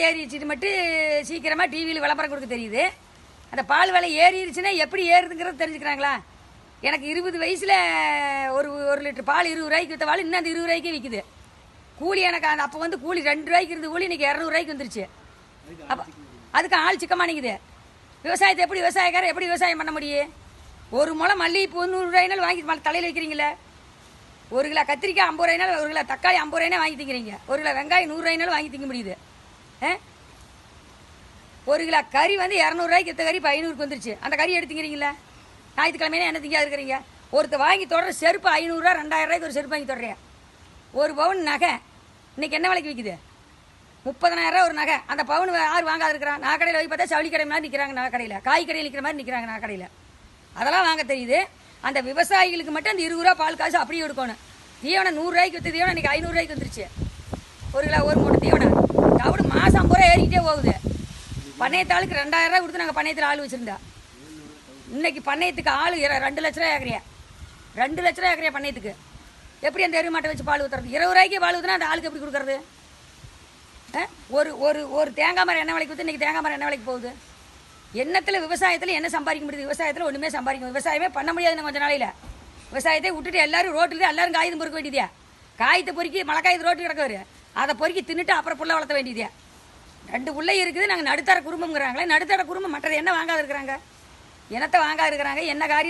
ஏறிச்சுட்டு மட்டும் சீக்கிரமாக டிவியில் விளம்பரம் கொடுக்க தெரியுது. அந்த பால் விலை ஏறிடுச்சுன்னா எப்படி ஏறுதுங்கிறது தெரிஞ்சுக்கிறாங்களா? எனக்கு இருபது வயசில் ஒரு ஒரு லிட்டர் பால் இருபது ரூபாய்க்கு விற்ற பால் இன்னும் அந்த இருபது ரூபாய்க்கே விற்குது கூலி எனக்கு அந்த அப்போ வந்து கூலி ரெண்டு ரூபாய்க்கு இருந்த கூலி இன்னைக்கு இரநூறுவாய்க்கு வந்துருச்சு. அப்போ அதுக்கு ஆள் சிக்கமாக நிற்குது விவசாயத்தை எப்படி விவசாயக்காரர் எப்படி விவசாயம் பண்ண முடியும்? ஒரு முளம் மல்லிகைப்பூ நூறுரூவாயினாலும் வாங்கி ம- தலையில் வைக்கிறீங்களே? ஒரு கிலோ கத்திரிக்காய் ஐம்பது ரூபாய்னாலும் ஒரு கிலோ தக்காளி ஐம்பது ரூபாய்னா வாங்கி திங்கிறீங்க. ஒரு கிலோ வெங்காயம் நூறுரூவாயினாலும் வாங்கி திங்க முடியுது. ஒரு கிலோ கறி வந்து இரநூறுவாய்க்கு எத்த கறி இப்போ ஐநூறுக்கு வந்துருச்சு. அந்த கறி எடுத்துக்கிறீங்களா ஞாயிற்றுக்கிழமையே என்ன திங்க இருக்கிறீங்க ஒருத்த வாங்கி தொடர செருப்பு ஐநூறுரூவா ரெண்டாயிரம் ரூபாய்க்கு ஒரு செருப்பு வாங்கி தொடறேன் ஒரு பவுன் நகை. இன்றைக்கி என்ன விலைக்கு விற்கிது முப்பதனாயிரரூவா ஒரு நகை. அந்த பவுன் யார் வாங்காது இருக்கிறான் நான் கடையில் போய் பார்த்தா சவுளி கடை மாதிரி நிற்கிறாங்க நான் கடையில். காய் கடையில் நிற்கிற மாதிரி நிற்கிறாங்க நான் கடையில். அதெல்லாம் வாங்க தெரியுது. அந்த விவசாயிகளுக்கு மட்டும் அந்த இருபது ரூபா பால் காசு அப்படியே கொடுக்கணும் தீவனம் நூறுரூவாய்க்கு விற்று தீவனம் இன்னைக்கு ஐநூறுரூவாய்க்கு வந்துருச்சு. ஒரு கிலோ ஒரு மூட்டை தீவனம். தவிடு மாதம் ஐம்பது ரூபா ஏறிக்கிட்டே போகுது. பண்ணையத்தாளுக்கு ரெண்டாயிரம் ரூபா கொடுத்து நாங்கள் பண்ணையத்தில் ஆள் வச்சுருந்தா. இன்னைக்கு பண்ணையத்துக்கு ஆள் இர- ரெண்டு லட்ச ரூபா ஏக்கறியா ரெண்டு லட்ச ரூபா ஏக்கறியா பண்ணையத்துக்கு. எப்படி அந்த எருமாட்டை வச்சு பால் ஊற்றுறது இருபது ரூபாய்க்கு பால் ஊற்றுனா அந்த ஆளுக்கு எப்படி கொடுக்குறது? ஆ? ஒரு ஒரு ஒரு தேங்காய் மரம் என்ன விலைக்கு ஊற்று இன்றைக்கி தேங்காய் மரம் என்ன விலைக்கு போகுது. எண்ணத்தில் விவசாயத்தில் என்ன சம்பாதிக்க முடியுது? விவசாயத்தில் ஒன்றுமே சம்பாதிக்க விவசாயமே பண்ண முடியாதுன்னு கொஞ்சம் நாளையில். விவசாயத்தை விட்டுட்டு எல்லாரும் ரோட்டில் எல்லாரும் காகிதம் பொறுக்க வேண்டியதா காயத்தை பொறுக்கி மழை காயத்து ரோட்டில் கிடக்குவாரு. அதை பொறுக்கி தின்னுட்டு அப்புறம் புள்ள வளர்த்த வேண்டியதே. ரெண்டு பிள்ளை இருக்குது நாங்கள் நடுத்தர குடும்பங்கிறாங்களே நடுத்தர குடும்பம் மற்றது என்ன வாங்காது இருக்கிறாங்க? என்னத்தை வாங்காது இருக்கிறாங்க என்ன காரியம்